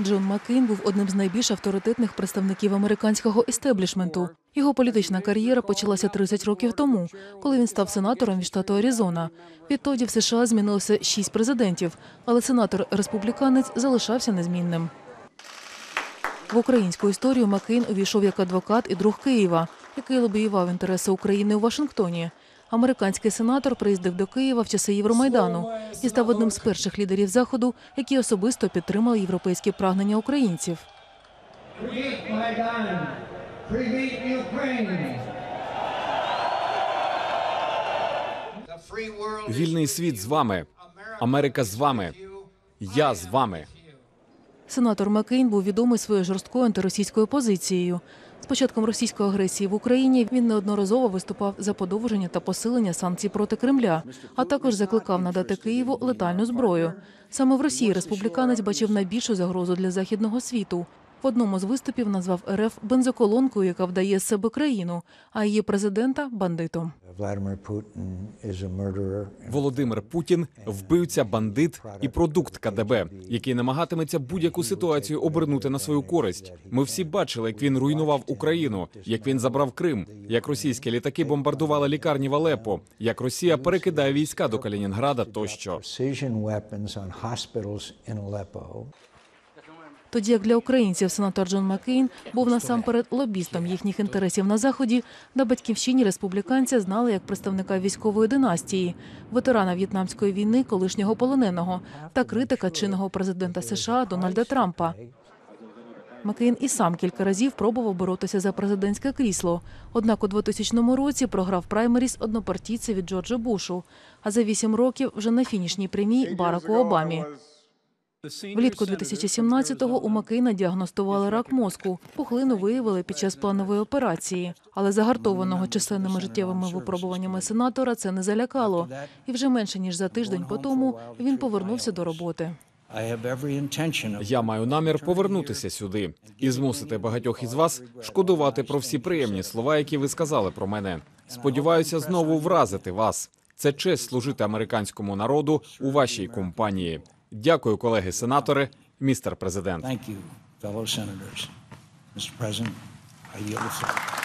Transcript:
Джон Маккейн був одним з найбільш авторитетних представників американського істеблішменту. Його політична кар'єра почалася 30 років тому, коли він став сенатором від штату Аризона. Відтоді в США змінилося шість президентів, але сенатор-республіканець залишався незмінним. В українську історію Маккейн увійшов як адвокат і друг Києва, який лобіював інтереси України у Вашингтоні. Американський сенатор приїздив до Києва в часи Євромайдану і став одним з перших лідерів заходу, які особисто підтримали європейські прагнення українців. Привіт! Привіт, Україна! Вільний світ з вами. Америка з вами. Я з вами. Сенатор Маккейн був відомий своєю жорсткою антиросійською позицією. З початком російської агресії в Україні він неодноразово виступав за подовження та посилення санкцій проти Кремля, а також закликав надати Києву летальну зброю. Саме в Росії республіканець бачив найбільшу загрозу для західного світу. В одному з виступів назвав РФ бензоколонкою, яка вдає з себе країну, а її президента бандитом. Володимир Путін вбивця, бандит і продукт КДБ, який намагатиметься будь-яку ситуацію обернути на свою користь. Ми всі бачили, як він руйнував Україну, як він забрав Крим, як російські літаки бомбардували лікарні в Алепо, як Росія перекидає війська до Калінінграда тощо. Тоді як для українців сенатор Джон Маккейн був насамперед лобістом їхніх інтересів на заході, на батьківщині республіканця знали як представника військової династії, ветерана в'єтнамської війни, колишнього полоненого та критика чинного президента США Дональда Трампа. Маккейн і сам кілька разів пробував боротися за президентське крісло. Однак у 2000 році програв праймеріс однопартійцеві Джорджа Бушу, а за вісім років вже на фінішній прямій Бараку Обамі. Влітку 2017-го у Маккейна діагностували рак мозку. Пухлину виявили під час планової операції. Але загартованого численними життєвими випробуваннями сенатора це не залякало. І вже менше ніж за тиждень по тому він повернувся до роботи. Я маю намір повернутися сюди і змусити багатьох із вас шкодувати про всі приємні слова, які ви сказали про мене. Сподіваюся, знову вразити вас. Це честь служити американському народу у вашій компанії. Дякую, колеги сенатори, містер президент. yield the floor.